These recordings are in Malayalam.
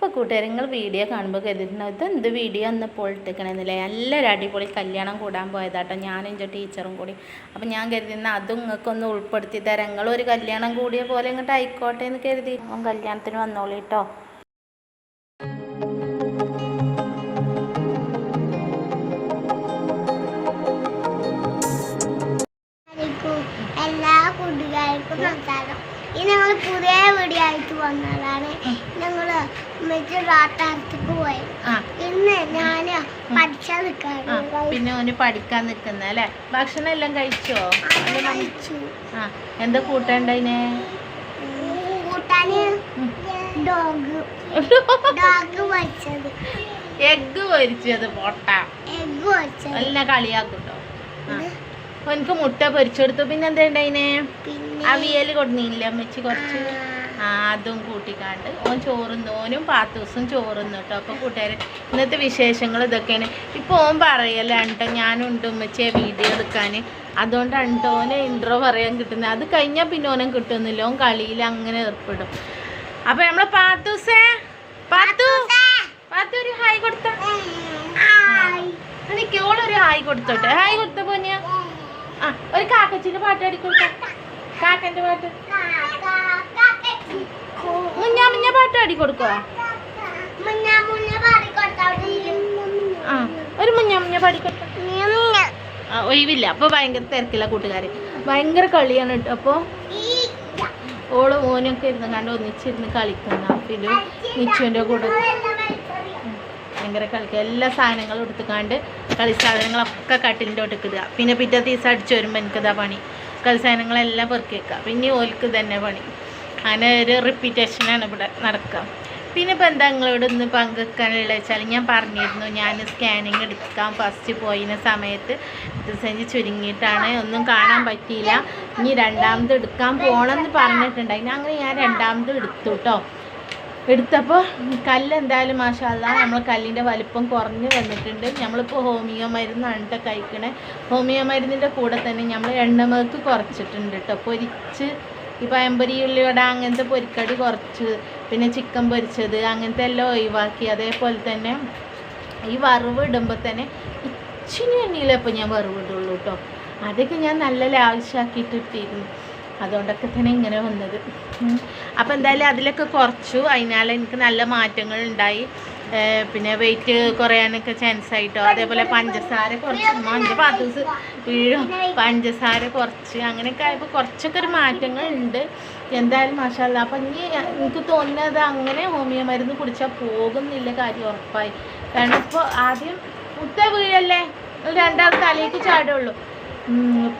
അപ്പോൾ കൂട്ടുകാർ നിങ്ങൾ വീഡിയോ കാണുമ്പോൾ കരുതിയിട്ടുണ്ടാവും ഇത് എന്ത് വീഡിയോ ഒന്ന് പൊളിട്ടിക്കണമെന്നില്ലേ നല്ലൊരു അടിപൊളി കല്യാണം കൂടാൻ പോയതാട്ടോ. ഞാനും എന്റെ ടീച്ചറും കൂടി. അപ്പോൾ ഞാൻ കരുതുന്ന അതും നിങ്ങൾക്കൊന്ന് ഉൾപ്പെടുത്തി തരാം. നിങ്ങളൊരു കല്യാണം കൂടിയ പോലെ ഇങ്ങോട്ട് ആയിക്കോട്ടെ എന്ന് കരുതി. അവൻ കല്യാണത്തിന് വന്നോളി കേട്ടോ എല്ലാ കൂട്ടുകാർക്കും നമസ്കാരം. ഇനി ഞങ്ങൾ പുതിയ വീഡിയോ ആയിട്ട് വന്നതാണ്. ഞങ്ങൾ ഇന്ന് ഞാൻ പഠിച്ചാൻ ആ, പിന്നെ ഓന് പഠിക്കാൻ നിൽക്കുന്ന അല്ലേ? ഭക്ഷണം എല്ലാം കഴിച്ചോ കഴിച്ചു. ആ എന്താ കൂട്ടണ്ടതിനെ കൂട്ടാന് ഡോഗ്. ഡോഗ്? പൊരിച്ചത്. എഗ്ഗ് പൊരിച്ചത് പൊട്ട. എഗ് പൊരിച്ചത്. എല്ലാം കളിയാക്കൂട്ടോ. എനിക്ക് മുട്ട പൊരിച്ചെടുത്തു. പിന്നെ എന്താ ഉണ്ടായിനെ അവിയൽ കൊടുന്നില്ല അമ്മച്ചി കുറച്ച്? അതും കൂട്ടിക്കാണ്ട്. ഓൻ ചോറും ഓനും പാത്തൂസും ചോറുന്നു കേട്ടോ അപ്പോൾ കൂട്ടുകാർ ഇന്നത്തെ വിശേഷങ്ങൾ ഇതൊക്കെയാണ്. ഇപ്പോൾ ഓൻ പറയലാണ് കേട്ടോ ഞാനുണ്ട് ഉമ്മച്ചിയെ വീഡിയോ എടുക്കാൻ. അതുകൊണ്ടാണ് കേട്ടോ ഓനെ ഇൻട്രോ പറയാൻ കിട്ടുന്നത് അത് കഴിഞ്ഞാൽ പിന്നെ ഓനും കിട്ടുന്നില്ല. ഓൻ കളിയിൽ അങ്ങനെ ഏർപ്പെടും. അപ്പോൾ നമ്മളെ പാത്തൂസേ പാത്തു പാത്തു ഒരു ഹായ് കൊടുത്ത. ഓളൊരു ഹായ് കൊടുത്തോട്ടെ. ഹായ് കൊടുത്ത പോ ആ ഒരു കാക്കച്ചിന്റെ പാട്ട് അടിക്കൊടുത്ത കാക്കന്റെ പാട്ട്. മുഞ്ഞാ മുഞ്ഞ പാട്ട് പാടി കൊടുക്കോ? ആ ഒരു മുഞ്ഞാ മുഞ്ഞ പാടി. ആ ഒഴിവില്ല. അപ്പൊ ഭയങ്കര തിരക്കില്ല കൂട്ടുകാര്. ഭയങ്കര കളിയാണ് കേട്ടോ അപ്പൊ ഓൾ മോനൊക്കെ ഇരുന്ന് കണ്ട് ഒന്നിച്ചിരുന്ന് കളിക്കുന്ന അപ്പിലും നിച്ചുവിന്റെ കൂടെ. ഭയങ്കര കളിക്കുക എല്ലാ സാധനങ്ങളും എടുത്തുകാണ്ട് കളി സാധനങ്ങളൊക്കെ കട്ടിലിന്റെ ഒടുക്കുക പിന്നെ പിറ്റേ ദിവസം അടിച്ചു വരുമ്പോൾ എനിക്കതാ പണി. കളി സാധനങ്ങളെല്ലാം പെറുക്കി വെക്കുക പിന്നെ ഓൽക്ക് തന്നെ പണി. അങ്ങനെ ഒരു റിപ്പീറ്റേഷനാണ് ഇവിടെ നടക്കുക. പിന്നെ ഇപ്പം എന്താ നിങ്ങളോട് ഇന്ന് പങ്കുവെക്കാനുള്ള വെച്ചാൽ ഞാൻ പറഞ്ഞിരുന്നു ഞാൻ സ്കാനിങ് എടുക്കാൻ ഫസ്റ്റ് പോയിന സമയത്ത് ഡിസൈൻ ചുരുങ്ങിയിട്ടാണ്. ഒന്നും കാണാൻ പറ്റിയില്ല. ഇനി രണ്ടാമത് എടുക്കാൻ പോകണമെന്ന് പറഞ്ഞിട്ടുണ്ടായിരുന്നു അങ്ങനെ ഞാൻ രണ്ടാമത് എടുത്തു കേട്ടോ എടുത്തപ്പോൾ കല്ല് എന്തായാലും മാഷാല്ല നമ്മൾ കല്ലിന്റെ വലിപ്പം കുറഞ്ഞ് വന്നിട്ടുണ്ട്. നമ്മളിപ്പോൾ ഹോമിയോ മരുന്നാണ് കഴിക്കണേ. ഹോമിയോ മരുന്നിന്റെ കൂടെ തന്നെ നമ്മൾ എണ്ണമേക്ക് കുറച്ചിട്ടുണ്ട് കേട്ടോ പൊരിച്ച് ഈ പഴംപൊരി ഉള്ളിവട അങ്ങനത്തെ പൊരിക്കടി കുറച്ച് പിന്നെ ചിക്കൻ പൊരിച്ചത് അങ്ങനത്തെ എല്ലാം ഒഴിവാക്കി. അതേപോലെ തന്നെ ഈ വറവ് ഇടുമ്പോൾ തന്നെ ഇച്ചിരി എണ്ണയിലേ ഇപ്പോൾ ഞാൻ വറവ് ഇടുള്ളൂ കേട്ടോ അതൊക്കെ ഞാൻ നല്ല ലാവശ്യമാക്കിയിട്ട് ഇട്ടിരുന്നു. അതുകൊണ്ടൊക്കെ തന്നെ ഇങ്ങനെ വന്നത്. അപ്പോൾ എന്തായാലും അതിലൊക്കെ കുറച്ചു. അതിനാൽ എനിക്ക് നല്ല മാറ്റങ്ങൾ ഉണ്ടായി. പിന്നെ വെയിറ്റ് കുറയാനൊക്കെ ചാൻസ് ആയിട്ടോ. അതേപോലെ പഞ്ചസാര കുറച്ച് മഞ്ഞ പാത്തൂസ് വീഴും. പഞ്ചസാര കുറച്ച് അങ്ങനെയൊക്കെ ആയപ്പോൾ കുറച്ചൊക്കെ ഒരു മാറ്റങ്ങൾ ഉണ്ട്. എന്തായാലും മാഷാല്ല അപ്പം ഇനി എനിക്ക് തോന്നുന്നത് അങ്ങനെ ഹോമിയോ മരുന്ന് കുടിച്ചാൽ പോകുന്നില്ല കാര്യം ഉറപ്പായി. കാരണം ഇപ്പോൾ ആദ്യം മുട്ട വീഴല്ലേ? രണ്ടാം തലേക്ക് ചാടുള്ളൂ.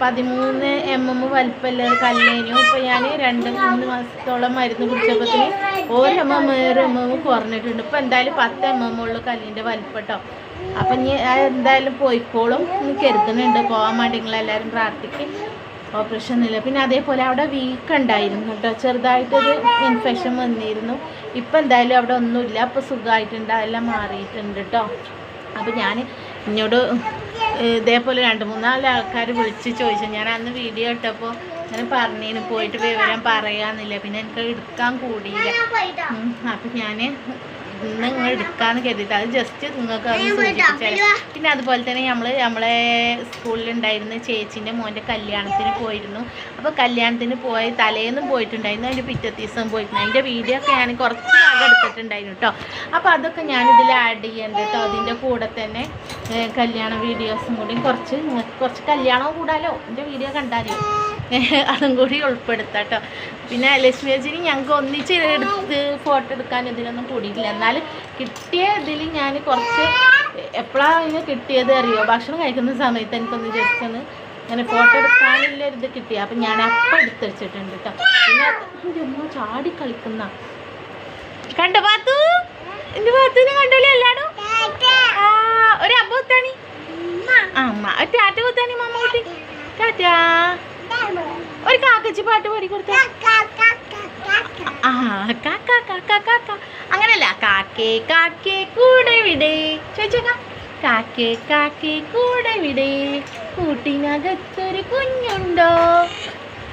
പതിമൂന്ന് എം എം വലിപ്പമല്ല കല്ലേനു. ഇപ്പം ഞാൻ രണ്ട് മൂന്ന് മാസത്തോളം മരുന്ന് കുടിച്ചപ്പോഴത്തേന് ഒരു എം എം ഒരു എം എം കുറഞ്ഞിട്ടുണ്ട്. ഇപ്പം എന്തായാലും പത്ത് എം എം ഉള്ളു കല്ലിന്റെ വലിപ്പട്ടോ. അപ്പൊ ഇനി എന്തായാലും പോയിക്കോളും. കരുതുന്നുണ്ട് പോകാൻ വേണ്ടി നിങ്ങളെല്ലാവരും പ്രാർത്ഥിക്കും. ഓപ്പറേഷൻ ഇല്ല പിന്നെ അതേപോലെ അവിടെ വീക്ക് ഉണ്ടായിരുന്നു കേട്ടോ. ചെറുതായിട്ടൊരു ഇൻഫെക്ഷൻ വന്നിരുന്നു. ഇപ്പം എന്തായാലും അവിടെ ഒന്നുമില്ല. അപ്പോൾ സുഖമായിട്ടുണ്ട്. എല്ലാം മാറിയിട്ടുണ്ട് കേട്ടോ. അപ്പോൾ ഞാൻ എന്നോട് ഇതേപോലെ രണ്ട് മൂന്നാൽ ആൾക്കാർ വിളിച്ച് ചോദിച്ചു. ഞാൻ അന്ന് വീഡിയോ ഇട്ടപ്പോൾ ഞാൻ പറഞ്ഞു പോയിട്ട് വിവരം പറയാന്നില്ല. പിന്നെ എനിക്ക് എടുക്കാൻ കൂടിയില്ല. അപ്പം ഞാൻ ഇന്ന് നിങ്ങൾ എടുക്കാന്ന് കരുതിയിട്ട് അത് ജസ്റ്റ് നിങ്ങൾക്ക് അത് സൂചിപ്പിച്ചാൽ പിന്നെ അതുപോലെ തന്നെ നമ്മൾ നമ്മളെ സ്കൂളിലുണ്ടായിരുന്ന ചേച്ചിന്റെ മോന്റെ കല്യാണത്തിന് പോയിരുന്നു. അപ്പൊ കല്യാണത്തിന് പോയ തലേന്നും പോയിട്ടുണ്ടായിരുന്നു. അതിന്റെ പിറ്റേ ദിവസം പോയിരുന്നു അതിന്റെ വീഡിയോ ഒക്കെ ഞാൻ കുറച്ച് ഭാഗം എടുത്തിട്ടുണ്ടായിരുന്നു കേട്ടോ അപ്പൊ അതൊക്കെ ഞാൻ ഞാനിതിൽ ആഡ് ചെയ്യുന്നുണ്ട് കേട്ടോ അതിന്റെ കൂടെ തന്നെ കല്യാണ വീഡിയോസും കൂടി കുറച്ച് നിങ്ങൾക്ക് കുറച്ച് കല്യാണവും കൂടാലോ. എന്റെ വീഡിയോ കണ്ടാലോ. അതും കൂടി ഉൾപ്പെടുത്താം കേട്ടോ പിന്നെ ലക്ഷ്മി അജിനി ഞങ്ങൾക്ക് ഒന്നിച്ച് എടുത്ത് ഫോട്ടോ എടുക്കാൻ ഇതിനൊന്നും കൂടിയിട്ടില്ല എന്നാൽ കിട്ടിയ ഇതിൽ ഞാൻ കുറച്ച് എപ്പോഴാണ് ഇങ്ങനെ കിട്ടിയത് അറിയോ? ഭക്ഷണം കഴിക്കുന്ന സമയത്ത് എനിക്കൊന്ന് ജസ്റ്റ് ഒന്ന് അങ്ങനെ ഫോട്ടോ എടുക്കാനുള്ള ഇത് കിട്ടി. അപ്പം ഞാൻ അപ്പം എടുത്ത് വെച്ചിട്ടുണ്ട് കേട്ടോ പിന്നെ എന്തോ ചാടി കളിക്കുന്ന. കണ്ടോ പാത്തു? എന്റെ പാത്തുവിനെ കണ്ടല്ലോ എല്ലാടും? ഒരു അബ്ബ കുത്താണി ആ അമ്മ ഒരു ടാറ്റ കുത്താണി മമ്മ കുട്ടി ടാറ്റാ. ഒരു കാക്കച്ചി പാട്ട് പാടി കൊടുത്ത. ആ കാക്ക കാക്ക കാക്ക അങ്ങനല്ല. കാക്കേ കാക്കേ കൂടെ വിടേ. ചോദിച്ചേക്കാം. കാക്കേ കാക്കേ കൂടെ വിടേ. കൂട്ടിനകത്തൊരു കുഞ്ഞുണ്ടോ?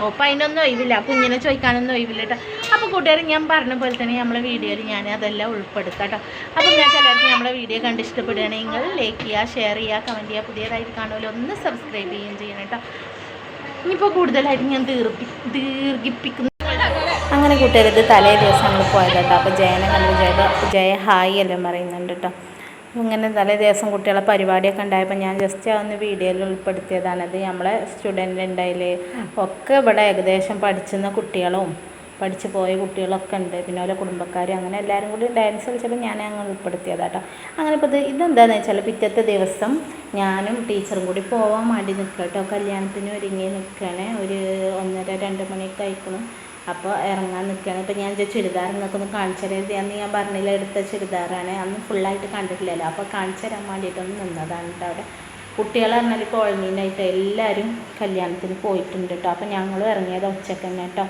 ഓ അപ്പം അതിനൊന്നും ഒഴിവില്ല. കുഞ്ഞിനെ ചോദിക്കാനൊന്നും ഒഴിവില്ല കേട്ടോ അപ്പോൾ കൂട്ടുകാർ ഞാൻ പറഞ്ഞ പോലെ തന്നെ നമ്മളെ വീഡിയോയിൽ ഞാൻ അതെല്ലാം ഉൾപ്പെടുത്താം കേട്ടോ അപ്പോൾ നിങ്ങൾക്ക് എല്ലാവർക്കും നമ്മളെ വീഡിയോ കണ്ട് ഇഷ്ടപ്പെടുകയാണെങ്കിൽ ലൈക്ക് ചെയ്യുക ഷെയർ ചെയ്യുക കമന്റ് ചെയ്യുക. പുതിയതായിട്ട് കാണുമല്ലോ ഒന്ന് സബ്സ്ക്രൈബ് ചെയ്യുകയും ചെയ്യണം കേട്ടോ ഇനിയിപ്പോൾ കൂടുതലായിട്ട് ഞാൻ ദീർഘി ദീർഘിപ്പിക്കുന്നു അങ്ങനെ കൂട്ടുകാരത് തലേ ദിവസം നമ്മൾ പോയത് കേട്ടോ. അപ്പോൾ ജയനെ കണ്ടു. ജയ ജയ ഹായ് എല്ലാം പറയുന്നുണ്ട് കേട്ടോ. ഇങ്ങനെ തലേ ദിവസം കുട്ടികളെ പരിപാടിയൊക്കെ ഉണ്ടായപ്പോൾ ഞാൻ ജസ്റ്റ് ഒന്ന് വീഡിയോയിൽ ഉൾപ്പെടുത്തിയതാണത് നമ്മളെ സ്റ്റുഡന്റ് ഉണ്ടായില്ലേ ഒക്കെ ഇവിടെ ഏകദേശം പഠിച്ചുന്ന കുട്ടികളും പഠിച്ചു പോയ കുട്ടികളൊക്കെ ഉണ്ട്. പിന്നെ ഓരോ കുടുംബക്കാരും. അങ്ങനെ എല്ലാവരും കൂടി ഡാൻസ് കളിച്ചപ്പോൾ ഞാൻ അങ്ങ് ഉൾപ്പെടുത്തിയതാട്ടോ. അങ്ങനെ ഇപ്പോൾ ഇത് ഇതെന്താണെന്ന് വെച്ചാൽ പിറ്റത്തെ ദിവസം ഞാനും ടീച്ചറും കൂടി പോവാൻ വേണ്ടി നിൽക്കുക കേട്ടോ കല്യാണത്തിന് ഒരുങ്ങി നിൽക്കുകയാണ് ഒരു ഒന്നര രണ്ട് മണിയൊക്കെ ആയിക്കണം. അപ്പോൾ ഇറങ്ങാൻ നിൽക്കുകയാണ് ഇപ്പോൾ ഞാൻ ചുരിദാർ നിങ്ങൾക്ക് ഒന്ന് കാണിച്ചു അന്ന് ഞാൻ പറഞ്ഞില്ല എടുത്ത ചുരിദാറാണ്. അന്ന് ഫുള്ളായിട്ട് കണ്ടിട്ടില്ലല്ലോ. അപ്പോൾ കാണിച്ചു തരാൻ വേണ്ടിയിട്ടൊന്ന് നിന്നതാണ് കേട്ടോ അവിടെ. കുട്ടികളെ പറഞ്ഞാൽ കോളനീനായിട്ട് എല്ലാവരും കല്യാണത്തിന് പോയിട്ടുണ്ട് കേട്ടോ അപ്പോൾ ഞങ്ങളും ഇറങ്ങിയത് ഉച്ചക്കന്നെ കേട്ടോ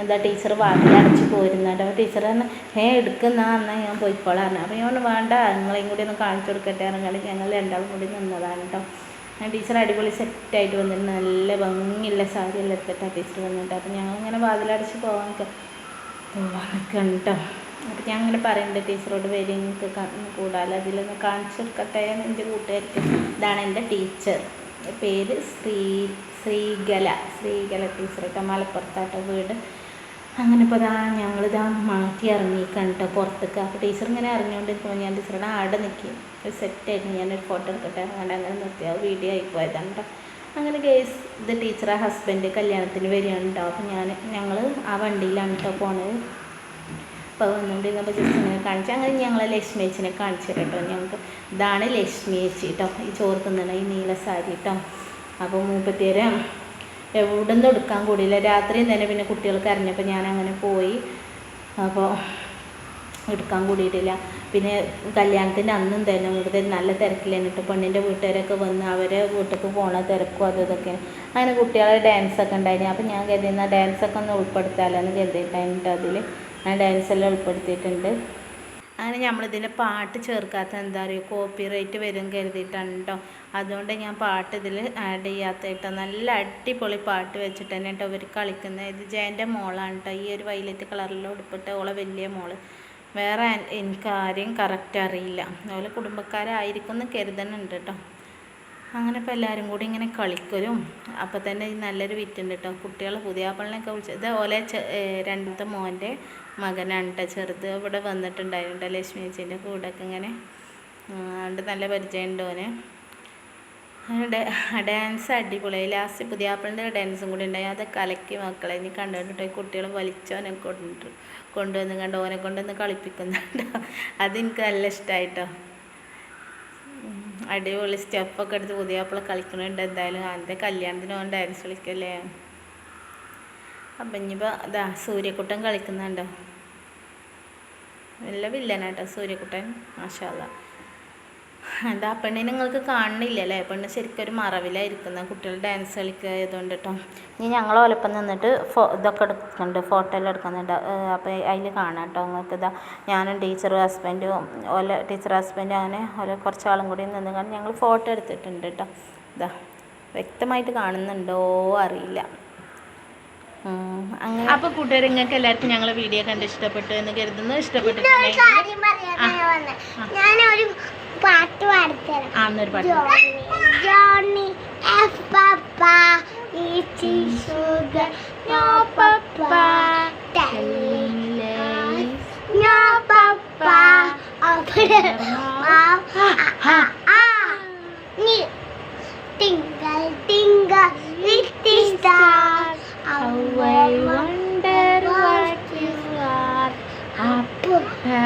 എന്താ ടീച്ചർ വാതിലടച്ച് പോരുന്ന കേട്ടോ അപ്പോൾ ടീച്ചർ പറഞ്ഞു ഏ എടുക്കുന്ന എന്നാൽ ഞാൻ പോയിക്കോളാം അപ്പോൾ ഞാൻ വേണ്ട നിങ്ങളെയും കൂടി ഒന്ന് കാണിച്ചു കൊടുക്കട്ടെ. ഇറങ്ങാണ്ട് ഞങ്ങൾ രണ്ടാളും കൂടി നിന്നതാണ് കേട്ടോ. ഞാൻ ടീച്ചർ അടിപൊളി സെറ്റായിട്ട് വന്നിട്ട് നല്ല ഭംഗിയുള്ള സാരിയെല്ലാം എടുത്തിട്ടാണ് ടീച്ചർ വന്നിട്ട്. അപ്പോൾ ഞങ്ങളിങ്ങനെ വാതിലടച്ച് പോകാൻ നിൽക്കണം കേട്ടോ. അപ്പോൾ ഞാൻ അങ്ങനെ പറയുന്നുണ്ട് ടീച്ചറോട് വരി നിങ്ങൾക്ക് കൂടാതെ അതിലൊന്ന് കാണിച്ചു കൊടുക്കട്ടെ എന്റെ കൂട്ടുകാർക്ക് ഇതാണ് എന്റെ ടീച്ചർ. പേര് ശ്രീ ശ്രീകല. ശ്രീകല ടീച്ചർ കേട്ടോ. മലപ്പുറത്താട്ടോ വീട്. അങ്ങനെ ഇപ്പോൾ ഇതാ ഞങ്ങളിതാ മാറ്റി ഇറങ്ങിയിരിക്കണം കേട്ടോ പുറത്തേക്ക്. അപ്പോൾ ടീച്ചർ ഇങ്ങനെ ഇറങ്ങിക്കൊണ്ടിരിക്കുമ്പോൾ ഞാൻ ടീച്ചറുടെ ആടെ നിൽക്കും സെറ്റായിട്ട് ഞാനൊരു ഫോട്ടോ എടുക്കട്ടെ അങ്ങനെ അങ്ങനെ നിർത്തി. ആ വീഡിയോ ആയിപ്പോയതാണ് കേട്ടോ അങ്ങനെ കേസ് ഇത് ടീച്ചറെ ഹസ്ബൻഡ് കല്യാണത്തിന് വരികയാണ് കേട്ടോ അപ്പോൾ ഞാൻ ഞങ്ങൾ ആ വണ്ടിയിലാണ് കേട്ടോ പോണത്. അപ്പോൾ വന്നുകൊണ്ടിരുന്നപ്പോൾ ജസ്റ്റ് ഇങ്ങനെ കാണിച്ചു അങ്ങനെ ഞങ്ങൾ ലക്ഷ്മി ചേച്ചിനെ കാണിച്ചു കേട്ടോ ഞങ്ങൾക്ക് ഇതാണ് ലക്ഷ്മി ചേച്ചി കേട്ടോ ഈ ചോറ് തിന്നണ ഈ നീല സാരി കേട്ടോ അപ്പോൾ മൂപ്പത്തിയേരെ എവിടെ നിന്ന് എടുക്കാൻ കൂടിയില്ല. രാത്രിയും തന്നെ പിന്നെ കുട്ടികൾക്ക് അറിഞ്ഞപ്പോൾ ഞാൻ അങ്ങനെ പോയി. അപ്പോൾ എടുക്കാൻ കൂടിയിട്ടില്ല. പിന്നെ കല്യാണത്തിന്റെ അന്നും തന്നെ കൂടുതൽ നല്ല തിരക്കിലാണ് കേട്ടോ പെണ്ണിന്റെ വീട്ടുകാരൊക്കെ വന്ന് അവരെ വീട്ടിലേക്ക് പോണ തിരക്കും അതും ഇതൊക്കെ. അങ്ങനെ കുട്ടികളെ ഡാൻസൊക്കെ ഉണ്ടായിരുന്നു അപ്പോൾ ഞാൻ കരുതുന്ന ഡാൻസൊക്കെ ഒന്ന് ഉൾപ്പെടുത്താമല്ലോ എന്ന് കരുതിയിട്ടായിട്ട് അതിൽ ഞാൻ ഡാൻസെല്ലാം ഉൾപ്പെടുത്തിയിട്ടുണ്ട്. അങ്ങനെ നമ്മളിതിൽ പാട്ട് ചേർക്കാത്ത എന്താ പറയുക കോപ്പി റേറ്റ് വരും കരുതിയിട്ടാണ് കേട്ടോ അതുകൊണ്ട് ഞാൻ പാട്ട് ഇതിൽ ആഡ് ചെയ്യാത്ത കേട്ടോ നല്ല അടിപൊളി പാട്ട് വെച്ചിട്ട് തന്നെ കേട്ടോ ഇവർ കളിക്കുന്നത് ഇത് ജയന്റെ മോളാണ് കേട്ടോ ഈ ഒരു വൈലറ്റ് കളറിൽ ഉടുപ്പിട്ട് ഓളെ വലിയ മോൾ. വേറെ എനിക്കാരെയും കറക്റ്റ് അറിയില്ല. അതുപോലെ കുടുംബക്കാരായിരിക്കും എന്ന് കരുതുന്നുണ്ട് കേട്ടോ അങ്ങനെ ഇപ്പോൾ എല്ലാവരും കൂടി ഇങ്ങനെ കളിക്കലും. അപ്പോൾ തന്നെ നല്ലൊരു വിറ്റുണ്ട് കേട്ടോ കുട്ടികൾ പുതിയ പള്ളിനൊക്കെ വിളിച്ച് ഇത് ഓലെ രണ്ടാമത്തെ മോന്റെ മകനാണ് കേട്ടോ ചെറുത് ഇവിടെ വന്നിട്ടുണ്ടായിരുന്നു കേട്ടോ ലക്ഷ്മി ചേച്ചീന്റെ കൂടെയൊക്കെ ഇങ്ങനെ. അതുകൊണ്ട് നല്ല പരിചയമുണ്ട് ഓന്. ഡാൻസ് അടിപൊളിയായി ലാസ്റ്റ് പുതിയ ആപ്പിളിന്റെ ഡാൻസും കൂടി ഉണ്ടായി. അത് കലക്കി മക്കളെ ഇനി കണ്ടുകൊണ്ടിട്ട് കുട്ടികൾ വലിച്ചോനെ കൊണ്ടിട്ട് കൊണ്ടുവന്ന് കണ്ട് ഓനെ കൊണ്ടുവന്ന് കളിപ്പിക്കുന്നുണ്ടോ അതെനിക്ക് നല്ല ഇഷ്ടമായിട്ടോ അടിപൊളി സ്റ്റെപ്പൊക്കെ എടുത്ത് പുതിയ അപ്പോൾ കളിക്കണുണ്ട്. എന്തായാലും അതിന്റെ കല്യാണത്തിന് ഓൻ ഡാൻസ് കളിക്കല്ലേ? അപ്പം ഇനിയിപ്പോൾ അതാ സൂര്യക്കുട്ടൻ കളിക്കുന്നുണ്ടോ? നല്ല വില്ലനാട്ടോ സൂര്യക്കുട്ടൻ. മാഷാല്ല എന്താ പെണ്ണിനെ നിങ്ങൾക്ക് കാണുന്നില്ല അല്ലേ പെണ്ണ് ശരിക്കും ഒരു മറവിലായിരിക്കുന്ന കുട്ടികൾ ഡാൻസ് കളിക്കുക ആയതുകൊണ്ട് കേട്ടോ ഇനി ഞങ്ങൾ ഒലപ്പം നിന്നിട്ട് ഫോ ഇതൊക്കെ എടുക്കുന്നുണ്ട് ഫോട്ടോ എല്ലാം എടുക്കുന്നുണ്ട്. അപ്പോൾ അതിൽ കാണാം കേട്ടോ നിങ്ങൾക്ക് ഇതാ. ഞാനും ടീച്ചറും ഹസ്ബൻഡും ഓല ടീച്ചർ ഹസ്ബൻഡും അങ്ങനെ ഓല കുറച്ചാളും കൂടി നിന്ന് കാരണം ഞങ്ങൾ ഫോട്ടോ എടുത്തിട്ടുണ്ട് കേട്ടോ. ഇതാ വ്യക്തമായിട്ട് കാണുന്നുണ്ടോ അറിയില്ല. അങ്ങനെ അപ്പോൾ കൂട്ടുകാർ നിങ്ങൾക്ക് എല്ലാവർക്കും ഞങ്ങളെ വീഡിയോ കണ്ട് ഇഷ്ടപ്പെട്ടു എന്ന് കരുതുന്നു. ഇഷ്ടപ്പെട്ടു ഇഷ്ടപ്പെട്ടിട്ടുണ്ടെങ്കിൽ പാട്ട് പാടിത്തരാം. ആ എന്നൊരു പാട്ട് telling lies,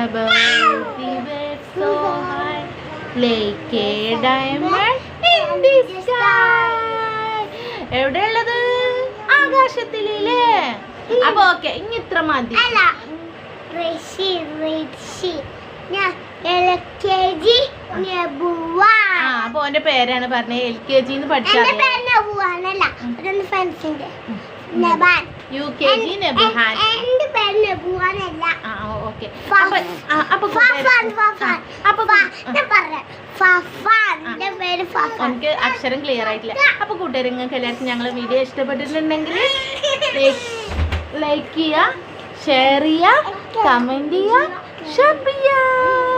above the bed so high like a diamond in the sky എവിടെയുള്ളത് ആകാശത്തിലേ അപ്പൊ ഓക്കെ ഇനി ഇത്ര മതി ജി അപ്പൊ ഓന്റെ പേരാണ് പറഞ്ഞത് എൽ കെ ജിന്ന് എന്റെ U K G Nabihan okay. അപ്പൊ എനിക്ക് അക്ഷരം ക്ലിയർ ആയിട്ടില്ല. അപ്പൊ കൂട്ടുകാർ നിങ്ങൾക്ക് എല്ലാവർക്കും ഞങ്ങൾ വീഡിയോ ഇഷ്ടപ്പെട്ടിട്ടുണ്ടെങ്കിൽ ലൈക്ക് ചെയ്യുക ഷെയർ ചെയ്യുക കമന്റ് ചെയ്യുക ഷെയർ ചെയ്യുക